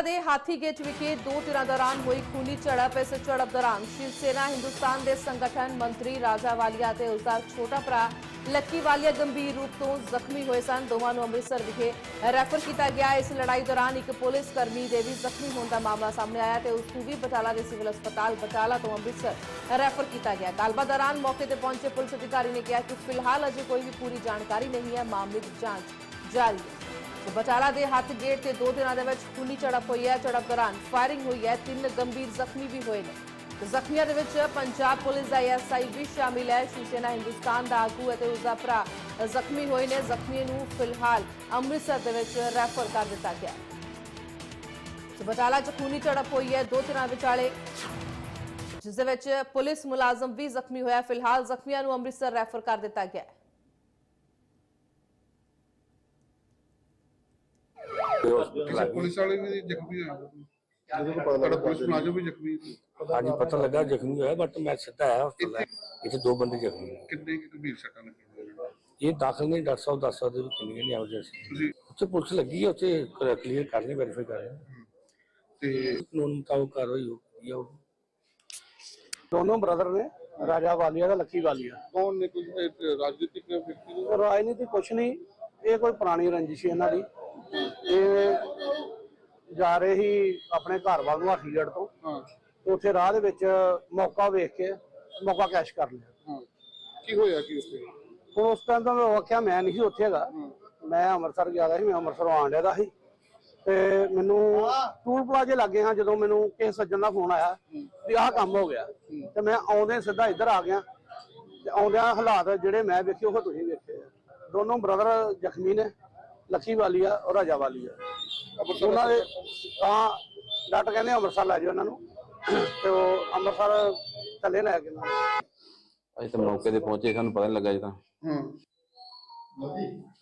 ਬਟਾਲਾ ਦੇ ਹਾਥੀਗੇਟ ਵਿਖੇ ਦੋ ਧਿਰਾਂ ਦੌਰਾਨ ਹੋਈ ਖੂਨੀ ਝੜਪ। ਇਸ ਝੜਪ ਦੌਰਾਨ ਸ਼ਿਵ ਸੈਨਾ ਹਿੰਦੁਸਤਾਨ ਦੇ ਸੰਗਠਨ ਮੰਤਰੀ ਰਾਜਾ ਵਾਲੀਆ ਤੇ ਉਸਦਾ ਛੋਟਾ ਭਰਾ ਲੱਕੀ ਵਾਲੀਆ ਗੰਭੀਰ ਰੂਪ ਤੋਂ ਜ਼ਖਮੀ ਹੋਏ ਸਨ। ਦੋਵਾਂ ਨੂੰ ਅੰਮ੍ਰਿਤਸਰ ਵਿਖੇ ਰੈਫਰ ਕੀਤਾ ਗਿਆ। ਇਸ ਲੜਾਈ ਦੌਰਾਨ ਇੱਕ ਪੁਲਿਸ ਕਰਮੀ ਦੇ ਵੀ ਜ਼ਖਮੀ ਹੋਣ ਦਾ ਮਾਮਲਾ ਸਾਹਮਣੇ ਆਇਆ ਤੇ ਉਸ ਨੂੰ ਵੀ ਬਟਾਲਾ ਦੇ ਸਿਵਲ ਹਸਪਤਾਲ ਬਟਾਲਾ ਤੋਂ ਅੰਮ੍ਰਿਤਸਰ ਰੈਫਰ ਕੀਤਾ ਗਿਆ। ਗੱਲਬਾਤ ਦੌਰਾਨ ਮੌਕੇ ਤੇ ਪਹੁੰਚੇ ਪੁਲਿਸ ਅਧਿਕਾਰੀ ਨੇ ਕਿਹਾ ਕਿ ਫਿਲਹਾਲ ਅਜੇ ਕੋਈ ਵੀ ਪੂਰੀ ਜਾਣਕਾਰੀ ਨਹੀਂ ਹੈ। ਮਾਮਲੇ ਦੀ ਜਾਂਚ ਜਾਰੀ ਹੈ। ਬਟਾਲਾ ਦੇ ਹੱਥ ਗੇਟ ਤੇ ਦੋ ਦਿਨਾਂ ਦੇ ਵਿੱਚ ਖੂਨੀ ਝੜਪ ਹੋਈ ਹੈ। ਝੜਪ ਦੌਰਾਨ ਫਾਇਰਿੰਗ ਹੋਈ ਹੈ। ਤਿੰਨ ਗੰਭੀਰ ਜ਼ਖਮੀ ਵੀ ਹੋਏ ਨੇ। ਜ਼ਖਮੀਆਂ ਦੇ ਵਿੱਚ ਪੰਜਾਬ ਪੁਲਿਸ ਦਾ ਐਸਆਈ ਵੀ ਸ਼ਾਮਿਲ ਹੈ। ਸ਼ਿਵ ਸੈਨਾ ਹਿੰਦੁਸਤਾਨ ਦਾ ਆਗੂ ਅਤੇ ਉਸ ਦਾ ਭਰਾ ਜ਼ਖਮੀ ਹੋਏ ਨੇ। ਜ਼ਖਮੀ ਨੂੰ ਫਿਲਹਾਲ ਅੰਮ੍ਰਿਤਸਰ ਦੇ ਵਿੱਚ ਰੈਫਰ ਕਰ ਦਿੱਤਾ ਗਿਆ। ਬਟਾਲਾ 'ਚ ਖੂਨੀ ਝੜਪ ਹੋਈ ਹੈ ਦੋ ਧਿਰਾਂ ਵਿਚਾਲੇ। ਜਿਸ ਦੇ ਵਿੱਚ ਪੁਲਿਸ ਮੁਲਾਜ਼ਮ ਵੀ ਜ਼ਖਮੀ ਹੋਇਆ। ਫਿਲਹਾਲ ਜ਼ਖਮੀਆਂ ਨੂੰ ਅੰਮ੍ਰਿਤਸਰ ਰੈਫਰ ਕਰ ਦਿੱਤਾ ਗਿਆ ਹੈ। ਕਿਸੇ ਪੁਲਿਸ ਵਾਲੇ ਵੀ ਜ਼ਖਮੀ ਹੋਏ ਤੁਹਾਡਾ ਪੁਲਿਸ ਮੁਲਾਜ਼ਮ ਵੀ ਜ਼ਖਮੀ ਸੀ। ਹਾਂਜੀ ਪਤਾ ਲੱਗਾ ਜ਼ਖਮੀ ਹੋਇਆ ਬਟ ਮੈਂ ਸਿੱਧਾ ਆਇਆ ਹਸਪਤਾਲ ਇੱਥੇ ਦੋ ਬੰਦੇ ਜ਼ਖਮੀ ਹੋਏ। ਕਿੰਨੇ ਕੁ ਗੰਭੀਰ ਸੱਟਾਂ ਲੱਗੀਆਂ ਨੇ? ਇਹ ਦਾਖਲ ਨਹੀਂ ਡਾਕਟਰ ਸਾਹਿਬ ਦੱਸ ਸਕਦੇ ਵੀ ਕਿੰਨੀਆਂ ਨੇ ਐਮਰਜੈਂਸੀ ਤੁਸੀਂ ਉੱਥੇ ਪੁਲਿਸ ਲੱਗੀ ਹੈ ਉੱਥੇ ਕਲੀਅਰ ਕਰ ਰਹੇ ਵੈਰੀਫਾਈ ਕਰ ਰਹੇ ਤੇ ਕਾਨੂੰਨ ਮੁਤਾਬਕ ਕਾਰਵਾਈ ਹੋਈ ਹੈ ਦੋਨੋਂ ਬ੍ਰਦਰ ਨੇ ਰਾਜਾ ਵਾਲੀਆ ਦਾ ਲੱਕੀ ਵਾਲੀਆ। ਕੌਣ ਨੇ ਕੋਈ ਇਹ ਰਾਜਨੀਤਿਕ ਵਿਅਕਤੀ ਨੇ? ਰਾਜਨੀਤੀ ਕੁਛ ਨਹੀਂ ਇਹ ਕੋਈ ਪੁਰਾਣੀ ਰੰਜਿਸ਼ ਹੈ ਇਹਨਾਂ ਦੀ। ਇਹ ਜਾ ਰਹੇ ਹੀ ਆਪਣੇ ਘਰ ਵੱਲ ਨੂੰ ਹਾਥੀਗੜ੍ਹ ਤੋਂ। ਹਾਂ। ਉੱਥੇ ਰਾਹ ਦੇ ਵਿੱਚ ਮੌਕਾ ਵੇਖ ਕੇ ਮੌਕਾ ਕੈਸ਼ ਕਰ ਲਿਆ। ਹਾਂ। ਕੀ ਹੋਇਆ ਕੀ ਉੱਥੇ? ਹੁਣ ਉਸ ਟਾਈਮ ਤਾਂ ਮੈਂ ਵਾਕਿਆ ਮੈਂ ਨਹੀਂ ਸੀ ਉੱਥੇ ਹੈਗਾ। ਮੈਂ ਅੰਮ੍ਰਿਤਸਰ ਗਿਆ ਸੀ ਮੈਂ ਅੰਮ੍ਰਿਤਸਰੋਂ ਡਿਆ ਦਾ ਸੀ। ਤੇ ਮੈਨੂੰ ਟੂਲ ਪਲਾਜ਼ੇ ਲੱਗੇ ਹਾਂ ਜਦੋਂ ਮੈਨੂੰ ਕਿਸੇ ਸੱਜਣ ਦਾ ਫੋਨ ਆਇਆ ਵੀ ਆਹ ਕੰਮ ਹੋ ਗਿਆ। ਤੇ ਮੈਂ ਆਉਂਦੇ ਸਿੱਧਾ ਇੱਧਰ ਆ ਗਿਆ। ਤੇ ਆਉਂਦਿਆਂ ਹਾਲਾਤ ਜਿਹੜੇ ਮੈਂ ਵੇਖੇ ਉਹ ਤੁਸੀਂ ਵੇਖੇ ਦੋਨੋਂ ਬ੍ਰਦਰ ਜ਼ਖਮੀ ਨੇ। ਲੱਖੀ ਵਾਲੀ ਆ ਔਰ ਰਾਜਾ ਵਾਲੀ ਆ ਉਹਨਾਂ ਦੇ ਤਾਂ ਡਾਕਟਰ ਕਹਿੰਦੇ ਅੰਮ੍ਰਿਤਸਰ ਲੈ ਜਾਓ ਉਹਨਾਂ ਨੂੰ। ਤੇ ਉਹ ਅੰਮ੍ਰਿਤਸਰ ਥੱਲੇ ਲੈ ਕੇ ਨਾ ਅਸੀਂ ਤਾਂ ਮੌਕੇ ਤੇ ਪਹੁੰਚੇ ਸਾਨੂੰ ਪਤਾ ਨਹੀਂ ਲੱਗਾ ਜੀ ਤਾਂ ਹਾਂ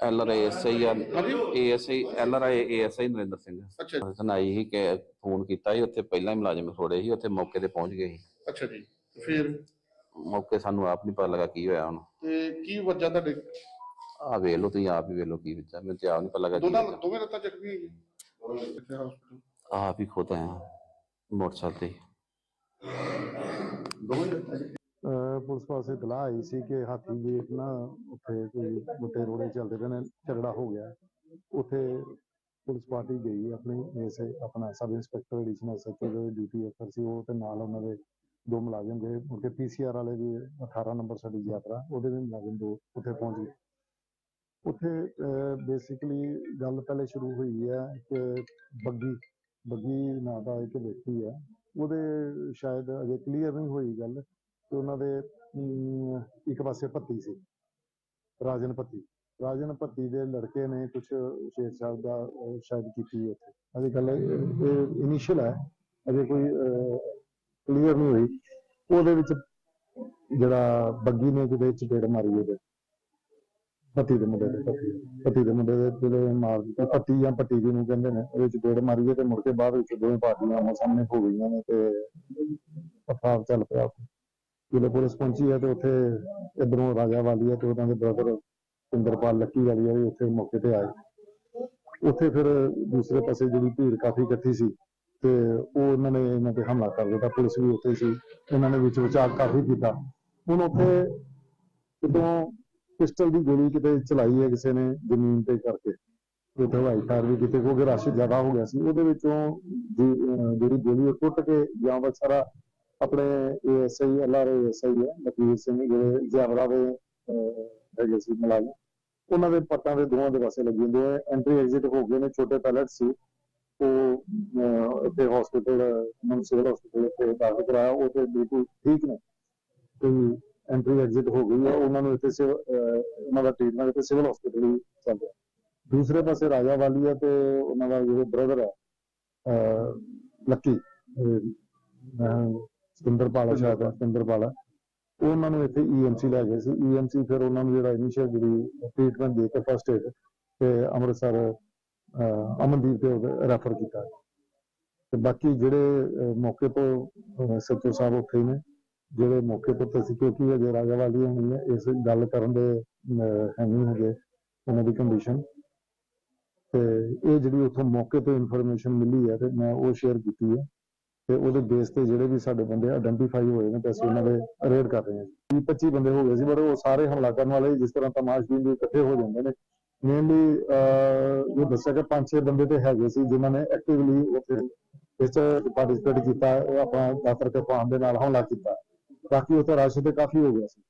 L R S I A S I L R I A S I Narinder Singh. ਅੱਛਾ ਸੀ ਕਿ ਫੋਨ ਕੀਤਾ ਸੀ ਉੱਥੇ ਪਹਿਲਾਂ ਹੀ ਮੁਲਾਜ਼ਮ ਥੋੜੇ ਸੀ ਉੱਥੇ ਮੌਕੇ ਤੇ ਪਹੁੰਚ ਗਏ ਸੀ। ਅੱਛਾ ਜੀ। ਤੇ ਫਿਰ? ਮੌਕੇ ਸਾਨੂੰ ਆਪ ਨਹੀਂ ਪਤਾ ਲੱਗਾ ਕੀ ਹੋਇਆ ਹੁਣ। ਤੇ ਕੀ ਵਜ੍ਹਾ ਤੁਹਾਡੇ ਆ ਵੇਖ ਲਓ ਤੁਸੀਂ ਆਪ ਹੀ ਵੇਖ ਲਓ ਕੀ ਵਿੱਚ ਆ ਮੈਨੂੰ ਤੇ ਆਪ ਨਹੀਂ ਪਤਾ ਲੱਗਾ ਕੀ ਦੋਨਾਂ। ਦੋਵੇਂ ਰਤਾ ਜ਼ਖਮੀ ਹੈਗੇ ਇੱਥੇ ਹਸਪੀਟਲ ਆਪ ਹੀ ਖੁਦ ਆਇਆ ਮੋਟਰਸਾਈਕਲ ਤੇ। ਅਹ ਪੁਲਿਸ ਪਾਸੇ ਇਤਲਾਹ ਆਈ ਸੀ ਕਿ ਹਾਥੀ ਵੇਟ ਨਾ ਉੱਥੇ ਕੋਈ ਮੁੱਟੇ ਰੋੜੇ ਚੱਲਦੇ ਪਏ ਨੇ ਝਗੜਾ ਹੋ ਗਿਆ। ਉੱਥੇ ਪੁਲਿਸ ਪਾਰਟੀ ਗਈ ਆਪਣੀ ਐਸੇ ਆਪਣਾ ਸਬ ਇੰਸਪੈਕਟਰ ਐਡੀਸ਼ਨਲ ਐਸਐਚਓ ਦੇ ਡਿਊਟੀ ਅਫਸਰ ਸੀ ਉਹ ਤੇ ਨਾਲ ਉਹਨਾਂ ਦੇ ਦੋ ਮੁਲਾਜ਼ਮ ਗਏ। ਮੁੜ ਪੀਸੀਆਰ ਵਾਲੇ ਵੀ 18 ਨੰਬਰ ਸਾਡੀ ਯਾਤਰਾ ਉਹਦੇ ਵੀ ਮੁਲਾਜ਼ਮ ਦੋ ਉੱਥੇ ਪਹੁੰਚ ਗਏ। ਉੱਥੇ ਬੇਸਿਕਲੀ ਗੱਲ ਪਹਿਲੇ ਸ਼ੁਰੂ ਹੋਈ ਹੈ ਕਿ ਬੱਗੀ ਬੱਗੀ ਨਾਂ ਦਾ ਇੱਕ ਵਿਅਕਤੀ ਹੈ। ਉਹਦੇ ਸ਼ਾਇਦ ਅਜੇ ਕਲੀਅਰ ਨਹੀਂ ਹੋਈ ਗੱਲ ਤੇ ਉਹਨਾਂ ਦੇ ਇੱਕ ਪਾਸੇ ਭੱਤੀ ਸੀ, ਰਾਜਨ ਭੱਤੀ। ਰਾਜਨ ਭੱਤੀ ਦੇ ਲੜਕੇ ਨੇ ਕੁਝ ਸ਼ੇਰ ਸਾਹਿਬ ਦਾ ਸ਼ਾਇਦ ਕੀਤੀ ਉੱਥੇ। ਅਜੇ ਗੱਲ ਇਨੀਸ਼ੀਅਲ ਹੈ, ਅਜੇ ਕੋਈ ਕਲੀਅਰ ਨਹੀਂ ਹੋਈ। ਉਹਦੇ ਵਿੱਚ ਜਿਹੜਾ ਬੱਗੀ ਨੇ ਜਿਹਦੇ ਚਪੇੜ ਮਾਰੀ ਉਹਦੇ। ਪਤੀ ਦੇ ਮੁੰਡੇ ਦੇ ਪਤੀ ਪਤੀ ਦੇ ਮੁੰਡੇ ਦੇ ਜਿਹੜੇ ਮਾਰ ਦਿੱਤੀ ਪੱਤੀ ਜਾਂ ਪੱਟੀ ਜਿਹਨੂੰ ਕਹਿੰਦੇ ਨੇ, ਉਹਦੇ ਚਪੇੜ ਮਾਰੀ ਹੈ ਤੇ ਮੁੜ ਕੇ ਬਾਅਦ ਵਿੱਚ ਦੋਵੇਂ ਪਾਰਟੀਆਂ ਆਮੋ ਸਾਹਮਣੇ ਹੋ ਗਈਆਂ ਨੇ ਤੇ ਪਥਾਵ ਚੱਲ ਪਿਆ ਜਦੋਂ ਪੁਲਿਸ ਪਹੁੰਚੀ ਹੈ ਤੇ ਉੱਥੇ ਇਧਰੋਂ ਰਾਜਾ ਵਾਲੀ ਹੈ ਤੇ ਉਹਨਾਂ ਦੇ ਬ੍ਰਦਰ ਇੰਦਰਪਾਲ ਲੱਕੀ ਵਾਲੀ ਹੈ ਉੱਥੇ ਮੌਕੇ ਤੇ ਆਏ। ਉੱਥੇ ਫਿਰ ਦੂਸਰੇ ਪਾਸੇ ਜਿਹੜੀ ਭੀੜ ਕਾਫੀ ਇਕੱਠੀ ਸੀ ਤੇ ਉਹ ਉਹਨਾਂ ਨੇ ਇਹਨਾਂ ਤੇ ਹਮਲਾ ਕਰ ਦਿੱਤਾ, ਪੁਲਿਸ ਵੀ ਉੱਥੇ ਸੀ। ਇਹਨਾਂ ਨੇ ਵਿੱਚ ਵਿਚਾਰ ਕਾਫੀ ਕੀਤਾ। ਹੁਣ ਉੱਥੇ ਕਿਤੋਂ ਪਿਸਟਲ ਦੀ ਗੋਲੀ ਕਿਤੇ ਚਲਾਈ ਹੈ ਕਿਸੇ ਨੇ ਜ਼ਮੀਨ ਤੇ ਕਰਕੇ? ਉੱਥੇ ਹਵਾਈ ਫਾਇਰ ਵੀ ਕੀਤੇ ਕਿਉਂਕਿ ਰਸ਼ ਜ਼ਿਆਦਾ ਹੋ ਗਿਆ ਸੀ ਉਹਦੇ ਵਿੱਚੋਂ ਜਿਹੜੀ ਗੋਲੀ ਉਹ ਟੁੱਟ ਕੇ ਜਾਂ ਬਸ ਸਾਰਾ ਆਪਣੇ ਏਐਸਆਈ ਐਲਆਰ ਏਐਸਆਈ ਹੈ ਲਖਵੀਰ ਸਿੰਘ ਜਿਹੜੇ ਜ਼ਿਆਬਰਾ ਦੇ ਹੈਗੇ ਸੀ ਮੁਲਾਜ਼ਮ ਉਹਨਾਂ ਦੇ ਪੱਟਾਂ ਦੇ ਦੋਵਾਂ ਦੇ ਪਾਸੇ ਲੱਗੀ ਹੁੰਦੇ ਆ ਐਂਟਰੀ ਐਗਜ਼ਿਟ ਹੋ ਗਏ ਨੇ ਛੋਟੇ ਪੈਲਟ ਸੀ ਉਹ ਅਹ, ਇੱਥੇ ਹਸਪੀਟਲ ਮਨ ਸਿਵਲ ਹਸਪੀਟਲ ਤੇ ਦਾਖਲ ਕਰਾਇਆ ਉਹ ਤੇ ਬਿਲਕੁਲ ਠੀਕ ਨੇ ਕੋਈ ਐਂਟਰੀ ਐਗਜ਼ਿਟ ਹੋ ਗਈ ਹੈ ਉਹਨਾਂ ਨੂੰ ਇੱਥੇ ਸਿਵ- ਉਹਨਾਂ ਦਾ ਟ੍ਰੀਟਮੈਂਟ ਇੱਥੇ ਸਿਵਲ ਹਸਪੀਟਲ ਹੀ ਚੱਲ ਰਿਹਾ। ਦੂਸਰੇ ਪਾਸੇ ਰਾਜਾ ਵਾਲੀਆ ਤੇ ਉਹਨਾਂ ਦਾ ਜਿਹੜੇ ਬ੍ਰਦਰ ਹੈ ਲੱਕੀ ਅਹ, ਸਤਿੰਦਰਪਾਲ ਸ਼ਾਇਦ। ਉਹ ਉਹਨਾਂ ਨੂੰ ਇੱਥੇ ਈਐਮਸੀ ਲੈ ਗਏ ਸੀ। ਈਐਮਸੀ ਫਿਰ ਉਹਨਾਂ ਨੂੰ ਜਿਹੜਾ ਇਨੀਸ਼ੀਅਲ ਜਿਹੜੀ ਟ੍ਰੀਟਮੈਂਟ ਦੇ ਕੇ ਫਸਟ ਏਡ ਤੇ ਅੰਮ੍ਰਿਤਸਰ ਅਮਨਦੀਪ ਤੇ ਰੈਫਰ ਕੀਤਾ। ਤੇ ਬਾਕੀ ਜਿਹੜੇ ਮੌਕੇ ਤੋਂ ਸੱਚੋ ਸਾਹਿਬ ਉੱਥੇ ਨੇ। ਜਿਹੜੇ ਮੌਕੇ ਤੇ ਸੀ ਕਿਉਂਕਿ ਅਜੇ ਰਾਜਾ ਵਾਲੀ ਹੋਣੀ ਹੈ ਇਸ ਗੱਲ ਕਰਨ ਦੇ ਹੈ ਨਹੀਂ ਹਜੇ ਉਹਨਾਂ ਦੀ ਕੰਡੀਸ਼ਨ ਤੇ ਇਹ ਜਿਹੜੀ ਉੱਥੋਂ ਮੌਕੇ ਤੇ ਇਨਫੋਰਮੇਸ਼ਨ ਮਿਲੀ ਹੈ ਤੇ ਮੈਂ ਉਹ ਸ਼ੇਅਰ ਕੀਤੀ ਹੈ। ਤੇ ਉਹਦੇ ਬੇਸ ਤੇ ਜਿਹੜੇ ਵੀ ਸਾਡੇ ਬੰਦੇ ਆਇਡੈਂਟੀਫਾਈ ਹੋਏ ਨੇ, ਤੇ ਅਸੀਂ ਉਹਨਾਂ ਦੇ ਰੇਡ ਕਰ ਰਹੇ ਹਾਂ। ਜੀ 25 ਬੰਦੇ ਹੋ ਗਏ ਸੀ, ਪਰ ਉਹ ਸਾਰੇ ਹਮਲਾ ਕਰਨ ਵਾਲੇ ਜਿਸ ਤਰ੍ਹਾਂ ਤਮਾਸ਼ਬੀਨ ਦੇ ਇਕੱਠੇ ਹੋ ਜਾਂਦੇ ਨੇ। ਮੇਨਲੀ ਜੋ ਦੱਸਿਆ ਕਿ ਪੰਜ ਛੇ ਬੰਦੇ ਤੇ ਹੈਗੇ ਸੀ, ਜਿਨ੍ਹਾਂ ਨੇ ਐਕਟਿਵਲੀ ਉੱਥੇ ਇਸ ਚ ਕੀਤਾ, ਉਹ ਦਾਤਰ ਤੇ ਪਾਉਣ ਦੇ ਨਾਲ ਹਮਲਾ ਕੀਤਾ। ਬਾਕੀ ਉੱਥੇ ਰਸ਼ ਤੇ ਕਾਫੀ ਹੋ ਗਿਆ ਸੀ।